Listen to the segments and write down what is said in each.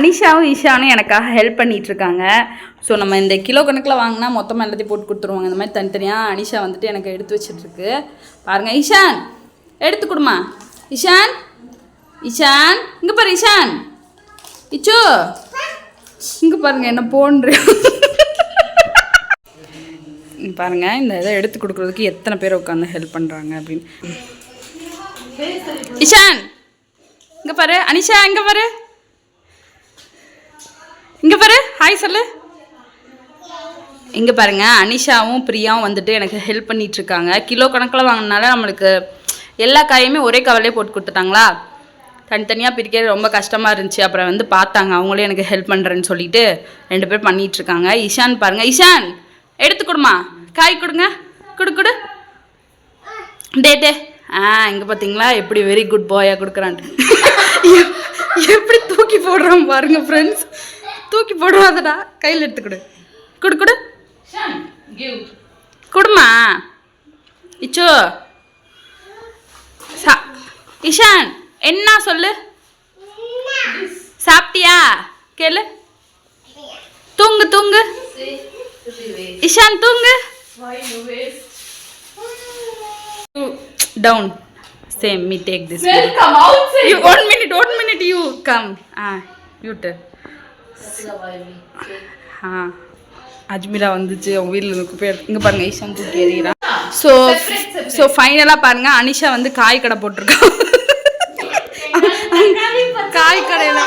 அனிஷாவும் ஈஷானும் எனக்காக ஹெல்ப் பண்ணிகிட்ருக்காங்க ஸோ நம்ம இந்த கிலோ கணக்கில் வாங்கினா மொத்தமாக எல்லாத்தையும் போட்டு கொடுத்துருவாங்க. இந்த மாதிரி தனித்தனியாக அனிஷா வந்துட்டு எனக்கு எடுத்து வச்சிட்ருக்கு. பாருங்கள் ஈஷான் எடுத்து கொடுமா. இஷான் இஷான் இங்கே பாரு இஷான் இச்சு. இங்கே பாருங்க என்ன போன்று. பாருங்கள் இந்த இதை எடுத்து கொடுக்குறதுக்கு எத்தனை பேர் உட்காந்து ஹெல்ப் பண்ணுறாங்க அப்படின்னு. இஷான் இங்கே பாரு அனிஷா இங்கே பாரு. இங்கே பாரு ஹாய் சொல்லு. இங்கே பாருங்க அனிஷாவும் பிரியாவும் வந்துட்டு எனக்கு ஹெல்ப் பண்ணிட்டு இருக்காங்க கிலோ கணக்கில் வாங்கினால நம்மளுக்கு எல்லா காயுமே ஒரே கவலையே போட்டு கொடுத்துட்டாங்களா? தனித்தனியாக பிரிக்கிறது ரொம்ப கஷ்டமாக இருந்துச்சு. அப்புறம் வந்து பார்த்தாங்க அவங்களே எனக்கு ஹெல்ப் பண்ணுறேன்னு சொல்லிட்டு ரெண்டு பேர் பண்ணிகிட்ருக்காங்க இஷான் பாருங்கள் இஷான் எடுத்து கொடுமா. காய் கொடுங்க கொடு கொடு. டே டே ஆ இங்கே பார்த்தீங்களா எப்படி வெரி குட் பாயாக கொடுக்குறான்ட்டு. எப்படி தூக்கி போடுறான் பாருங்கள் ஃப்ரெண்ட்ஸ் தூக்கி போடுறாதடா கையில் எடுத்து கொடு கொடு கொடு கொடுமா இச்சோ சா இஷான் என்ன சொல்லு சாப்பிட்டியா கேளு தூங்கு தூங்கு இஷான் தூங்கு me take this Well, come outside. you one minute one minute you come ah you tell ஆ. அஜ்மீரா வந்துச்சு அவங்க வீட்டில் இருந்து குப்பை இங்கே பாருங்க ஈஷான் தூக்கி எறிகிறான் ஸோ ஸோ ஃபைனலாக பாருங்கள் அனிஷா வந்து காய் கடை போட்டிருக்கான் காய் கடையில்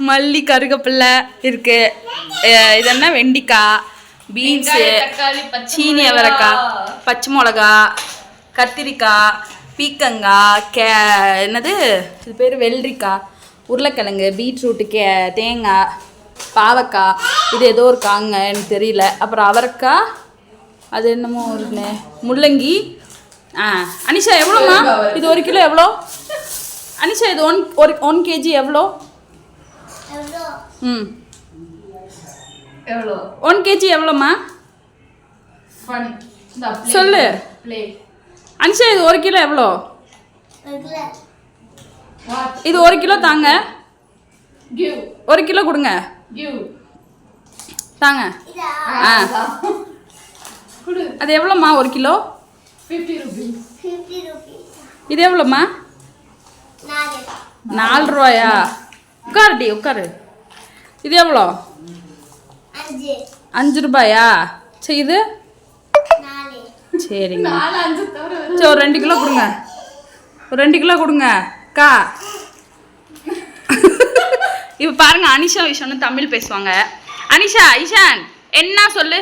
மல்லி கருகப்பில்லை இருக்கு. இது என்ன? வெண்டிக்காய் பீன்ஸு சீனி அவரைக்காய் பச்சை மிளகா கத்திரிக்காய் பீக்கங்காய் கே என்னது? இது பேர் வெள்ளரிக்காய் உருளைக்கிழங்கு பீட்ரூட்டு கே தேங்காய் பாவக்காய் இது ஏதோ ஒரு காங்க எனக்கு தெரியல. அப்புறம் அவரைக்காய் அது என்னமோ ஒரு முள்ளங்கி. ஆ அனிஷா எவ்வளோம்மா? இது ஒரு கிலோ எவ்வளோ? அனிஷா இது ஒன் ஒரு ஒன் கேஜி எவ்வளோ? ம். எவ்வளோ? ஒன் கேஜி எவ்வளோம்மா. சொல்லு. அனிஷா இது ஒரு கிலோ எவ்வளோ? இது ஒரு கிலோ தாங்க. ஒரு கிலோ கொடுங்க. தாங்க. ஆ. குடு. அது எவ்வளோம்மா? ஒரு கிலோ? 50 rupees. இது எவ்வளோம்மா? நாலு. ரூபாயா? உட்காருடி உட்காரு. இது எவ்வளோ? அஞ்சு. ரூபாயா? சரி இது? சரிங்க. சரி ஒரு ரெண்டு கிலோ கொடுங்க. ஒரு ரெண்டு கிலோ கொடுங்க. அக்கா. இப்போ பாருங்க அனிஷா விஷான்னு தமிழ் பேசுவாங்க. அனிஷா ஐஷான் என்ன சொல்லு?